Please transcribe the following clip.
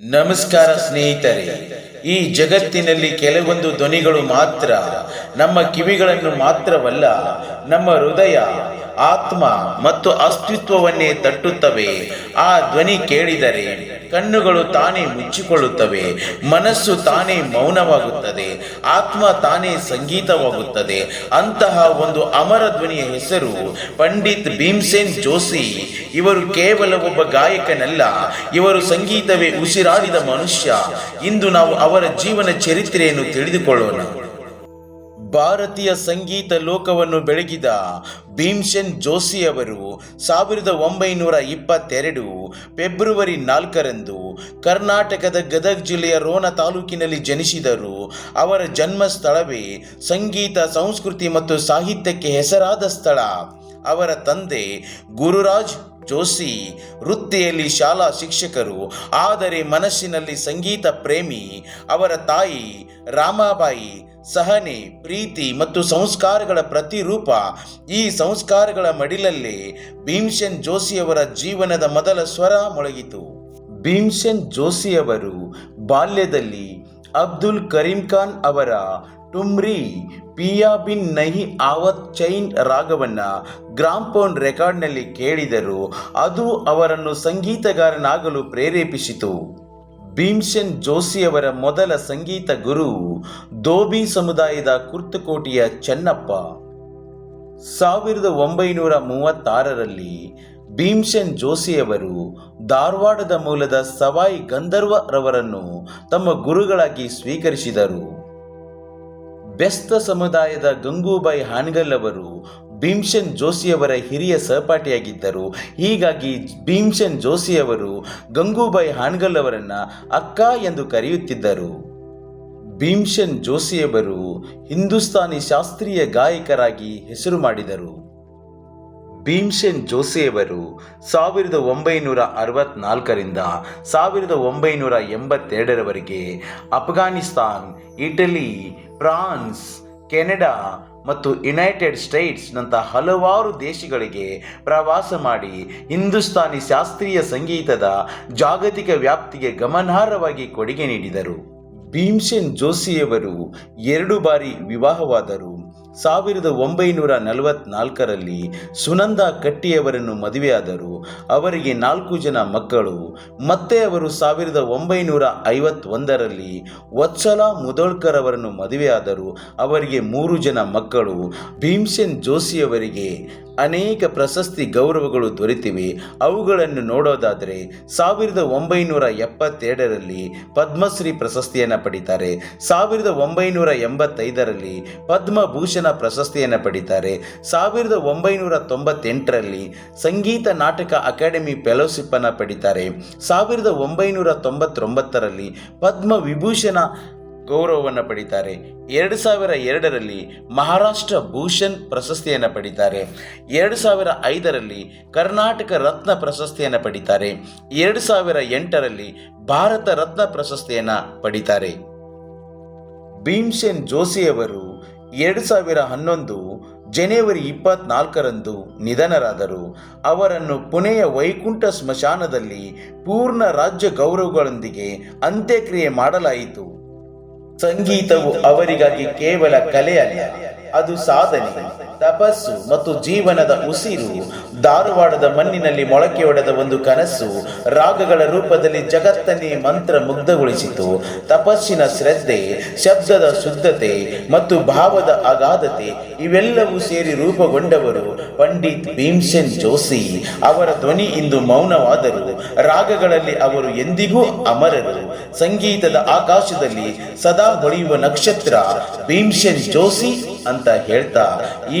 ನಮಸ್ಕಾರ ಸ್ನೇಹಿತರೆ ಈ ಜಗತ್ತಿನಲ್ಲಿ ಕೆಲವೊಂದು ಧ್ವನಿಗಳು ಮಾತ್ರ ನಮ್ಮ ಕಿವಿಗಳನ್ನು ಮಾತ್ರವಲ್ಲ ನಮ್ಮ ಹೃದಯ ಆತ್ಮ ಮತ್ತು ಅಸ್ತಿತ್ವವನ್ನೇ ತಟ್ಟುತ್ತವೆ. ಆ ಧ್ವನಿ ಕೇಳಿದರೆ ಕಣ್ಣುಗಳು ತಾನೇ ಮುಚ್ಚಿಕೊಳ್ಳುತ್ತವೆ, ಮನಸ್ಸು ತಾನೇ ಮೌನವಾಗುತ್ತದೆ, ಆತ್ಮ ತಾನೇ ಸಂಗೀತವಾಗುತ್ತದೆ. ಅಂತಹ ಒಂದು ಅಮರ ಧ್ವನಿಯ ಹೆಸರು ಪಂಡಿತ್ ಭೀಮ್ಸೇನ್ ಜೋಶಿ ಇವರು ಕೇವಲ ಒಬ್ಬ ಗಾಯಕನಲ್ಲ, ಇವರು ಸಂಗೀತವೇ ಉಸಿರಾಡಿದ ಮನುಷ್ಯ. ಇಂದು ನಾವು ಅವರ ಜೀವನ ಚರಿತ್ರೆಯನ್ನು ತಿಳಿದುಕೊಳ್ಳೋಣ. ಭಾರತೀಯ ಸಂಗೀತ ಲೋಕವನ್ನು ಬೆಳಗಿದ ಭೀಮ್ಸೆನ್ ಜೋಶಿ ಅವರು ಸಾವಿರದ ಒಂಬೈನೂರ ಇಪ್ಪತ್ತೆರಡು ಫೆಬ್ರವರಿ ನಾಲ್ಕರಂದು ಕರ್ನಾಟಕದ ಗದಗ್ ಜಿಲ್ಲೆಯ ರೋಣ ತಾಲೂಕಿನಲ್ಲಿ ಜನಿಸಿದರು. ಅವರ ಜನ್ಮ ಸ್ಥಳವೇ ಸಂಗೀತ, ಸಂಸ್ಕೃತಿ ಮತ್ತು ಸಾಹಿತ್ಯಕ್ಕೆ ಹೆಸರಾದ ಸ್ಥಳ. ಅವರ ತಂದೆ ಗುರುರಾಜ್ ಜೋಶಿ ವೃತ್ತಿಯಲ್ಲಿ ಶಾಲಾ ಶಿಕ್ಷಕರು, ಆದರೆ ಮನಸ್ಸಿನಲ್ಲಿ ಸಂಗೀತ ಪ್ರೇಮಿ, ಅವರ ತಾಯಿ ರಾಮಾಬಾಯಿ, ಸಹನೆ, ಪ್ರೀತಿ ಮತ್ತು ಸಂಸ್ಕಾರಗಳ ಪ್ರತಿರೂಪ, ಈ ಸಂಸ್ಕಾರಗಳ ಮಡಿಲಲ್ಲೇ ಭೀಮ್ಸೆನ್ ಜೋಶಿಯವರ ಜೀವನದ ಮೊದಲ ಸ್ವರ ಮೊಳಗಿತು. ಭೀಮ್ಸೆನ್ ಜೋಶಿಯವರು ಬಾಲ್ಯದಲ್ಲಿ ಅಬ್ದುಲ್ ಕರೀಂ ಖಾನ್ ಅವರ ಟುಮ್ರಿ ಪಿಯಾಬಿನ್ ನಹಿ ಆವತ್ ಚೈನ್ ರಾಗವನ್ನ ಗ್ರಾಂಫೋನ್ ರೆಕಾರ್ಡ್ನಲ್ಲಿ ಕೇಳಿದರು, ಅದು ಅವರನ್ನು ಸಂಗೀತಗಾರನಾಗಲು ಪ್ರೇರೇಪಿಸಿತು. ಭೀಮ್ಸೆನ್ ಜೋಶಿಯವರ ಮೊದಲ ಸಂಗೀತ ಗುರು ದೋಬಿ ಸಮುದಾಯದ ಕುರ್ತುಕೋಟಿಯ ಚೆನ್ನಪ್ಪ. ಸಾವಿರದ ಒಂಬೈನೂರ ಮೂವತ್ತಾರರಲ್ಲಿ ಭೀಮ್ಸೆನ್ ಜೋಶಿಯವರು ಧಾರವಾಡದ ಮೂಲದ ಸವಾಯಿ ಗಂಧರ್ವರವರನ್ನು ತಮ್ಮ ಗುರುಗಳಾಗಿ ಸ್ವೀಕರಿಸಿದರು. ಬೆಸ್ತ ಸಮುದಾಯದ ಗಂಗೂಬಾಯಿ ಹಾನ್ಗಲ್ ಅವರು ಭೀಮ್ಸೆನ್ ಜೋಶಿಯವರ ಹಿರಿಯ ಸಹಪಾಠಿಯಾಗಿದ್ದರು. ಹೀಗಾಗಿ ಭೀಮ್ಸೆನ್ ಜೋಶಿಯವರು ಗಂಗೂಬಾಯಿ ಹಾನ್ಗಲ್ ಅವರನ್ನು ಅಕ್ಕ ಎಂದು ಕರೆಯುತ್ತಿದ್ದರು. ಭೀಮ್ಸೆನ್ ಜೋಶಿಯವರು ಹಿಂದೂಸ್ತಾನಿ ಶಾಸ್ತ್ರೀಯ ಗಾಯಕರಾಗಿ ಹೆಸರು ಮಾಡಿದರು. ಭೀಮ್ಸೆನ್ ಜೋಸೆಯವರು ಸಾವಿರದ ಒಂಬೈನೂರ ಅರವತ್ನಾಲ್ಕರಿಂದ ಸಾವಿರದ ಒಂಬೈನೂರ ಎಂಬತ್ತೆರಡರವರೆಗೆ ಅಫ್ಘಾನಿಸ್ತಾನ್, ಇಟಲಿ, ಫ್ರಾನ್ಸ್, ಕೆನಡಾ ಮತ್ತು ಯುನೈಟೆಡ್ ಸ್ಟೇಟ್ಸ್ನಂಥ ಹಲವಾರು ದೇಶಗಳಿಗೆ ಪ್ರವಾಸ ಮಾಡಿ ಹಿಂದೂಸ್ತಾನಿ ಶಾಸ್ತ್ರೀಯ ಸಂಗೀತದ ಜಾಗತಿಕ ವ್ಯಾಪ್ತಿಗೆ ಗಮನಾರ್ಹವಾಗಿ ಕೊಡುಗೆ ನೀಡಿದರು. ಭೀಮ್ಸೆನ್ ಜೋಶಿಯವರು ಎರಡು ಬಾರಿ ವಿವಾಹವಾದರು. ಸಾವಿರದ ಒಂಬೈನೂರ ನಲವತ್ನಾಲ್ಕರಲ್ಲಿ ಸುನಂದ ಕಟ್ಟಿಯವರನ್ನು ಮದುವೆಯಾದರು. ಅವರಿಗೆ ನಾಲ್ಕು ಜನ ಮಕ್ಕಳು. ಮತ್ತೆ ಅವರು ಸಾವಿರದ ಒಂಬೈನೂರ ಐವತ್ತೊಂದರಲ್ಲಿ ವತ್ಸಲ ಮುದೋಳ್ಕರ್ ಅವರನ್ನು ಮದುವೆಯಾದರು. ಅವರಿಗೆ ಮೂರು ಜನ ಮಕ್ಕಳು. ಭೀಮ್ಸೆನ್ ಜೋಶಿಯವರಿಗೆ ಅನೇಕ ಪ್ರಶಸ್ತಿ ಗೌರವಗಳು ದೊರೆತಿವೆ. ಅವುಗಳನ್ನು ನೋಡೋದಾದರೆ ಸಾವಿರದ ಒಂಬೈನೂರ ಎಪ್ಪತ್ತೆರಡರಲ್ಲಿ ಪದ್ಮಶ್ರೀ ಪ್ರಶಸ್ತಿಯನ್ನು ಪಡಿತಾರೆ. ಸಾವಿರದ ಒಂಬೈನೂರ ಎಂಬತ್ತೈದರಲ್ಲಿ ಪದ್ಮಭೂಷಣ ಪ್ರಶಸ್ತಿಯನ್ನು ಪಡಿತಾರೆ. ಸಾವಿರದ ಒಂಬೈನೂರ ತೊಂಬತ್ತೆಂಟರಲ್ಲಿ ಸಂಗೀತ ನಾಟಕ ಅಕಾಡೆಮಿ ಫೆಲೋಶಿಪ್ಪನ್ನು ಪಡಿತಾರೆ. ಸಾವಿರದ ಒಂಬೈನೂರ ತೊಂಬತ್ತೊಂಬತ್ತರಲ್ಲಿ ಪದ್ಮ ವಿಭೂಷಣ ಗೌರವವನ್ನು ಪಡಿತಾರೆ. ಎರಡು ಸಾವಿರ ಎರಡರಲ್ಲಿ ಮಹಾರಾಷ್ಟ್ರ ಭೂಷಣ್ ಪ್ರಶಸ್ತಿಯನ್ನು ಪಡಿತಾರೆ. ಎರಡು ಸಾವಿರ ಐದರಲ್ಲಿ ಕರ್ನಾಟಕ ರತ್ನ ಪ್ರಶಸ್ತಿಯನ್ನು ಪಡಿತಾರೆ. ಎರಡು ಸಾವಿರ ಎಂಟರಲ್ಲಿ ಭಾರತ ರತ್ನ ಪ್ರಶಸ್ತಿಯನ್ನು ಪಡಿತಾರೆ. ಭೀಮ್ಸೇನ್ ಜೋಶಿಯವರು ಎರಡು ಸಾವಿರ ಹನ್ನೊಂದು ಜನವರಿ ಇಪ್ಪತ್ನಾಲ್ಕರಂದು ನಿಧನರಾದರು. ಅವರನ್ನು ಪುಣೆಯ ವೈಕುಂಠ ಸ್ಮಶಾನದಲ್ಲಿ ಪೂರ್ಣ ರಾಜ್ಯ ಗೌರವಗಳೊಂದಿಗೆ ಅಂತ್ಯಕ್ರಿಯೆ ಮಾಡಲಾಯಿತು. ಸಂಗೀತವು ಅವರಿಗಾಗಿ ಕೇವಲ ಕಲೆಯಲ್ಲ ಅದು ಸಾಧನೆ. ತಪಸ್ಸು ಮತ್ತು ಜೀವನದ ಉಸಿರು, ಧಾರವಾಡದ ಮಣ್ಣಿನಲ್ಲಿ ಮೊಳಕೆಯೊಡೆದ ಒಂದು ಕನಸು, ರಾಗಗಳ ರೂಪದಲ್ಲಿ ಜಗತ್ತನ್ನೇ ಮಂತ್ರ ಮುಗ್ಧಗೊಳಿಸಿತು ತಪಸ್ಸಿನ ಶ್ರದ್ಧೆ, ಶಬ್ದದ ಶುದ್ಧತೆ ಮತ್ತು ಭಾವದ ಅಗಾಧತೆ ಇವೆಲ್ಲವೂ ಸೇರಿ ರೂಪುಗೊಂಡವರು ಪಂಡಿತ್ ಭೀಮ್ಸೆನ್ ಜೋಶಿ ಅವರ ಧ್ವನಿ ಇಂದು ಮೌನವಾದರು, ರಾಗಗಳಲ್ಲಿ ಅವರು ಎಂದಿಗೂ ಅಮರರು. ಸಂಗೀತದ ಆಕಾಶದಲ್ಲಿ ಸದಾ ಹೊಳೆಯುವ ನಕ್ಷತ್ರ ಭೀಮ್ಸೆನ್ ಜೋಶಿ ಅಂತ ಹೇಳ್ತಾ, ಈ